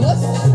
शाबास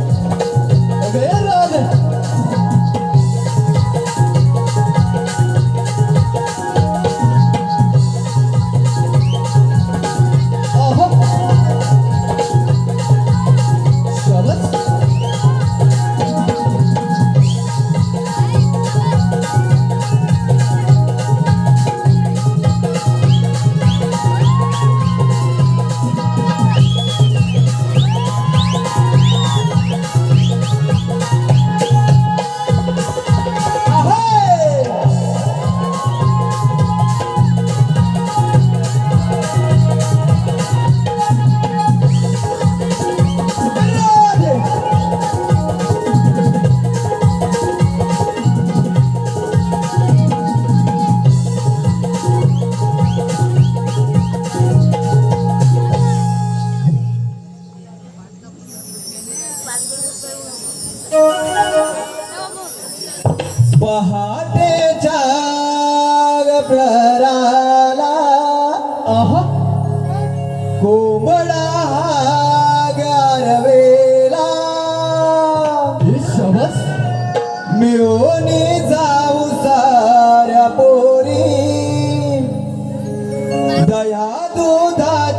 पहाटेच्या प्रहराला आहा कोंबडा गारवेला शाबास. मिळून जाऊ साऱ्या पोरी. दया दुधा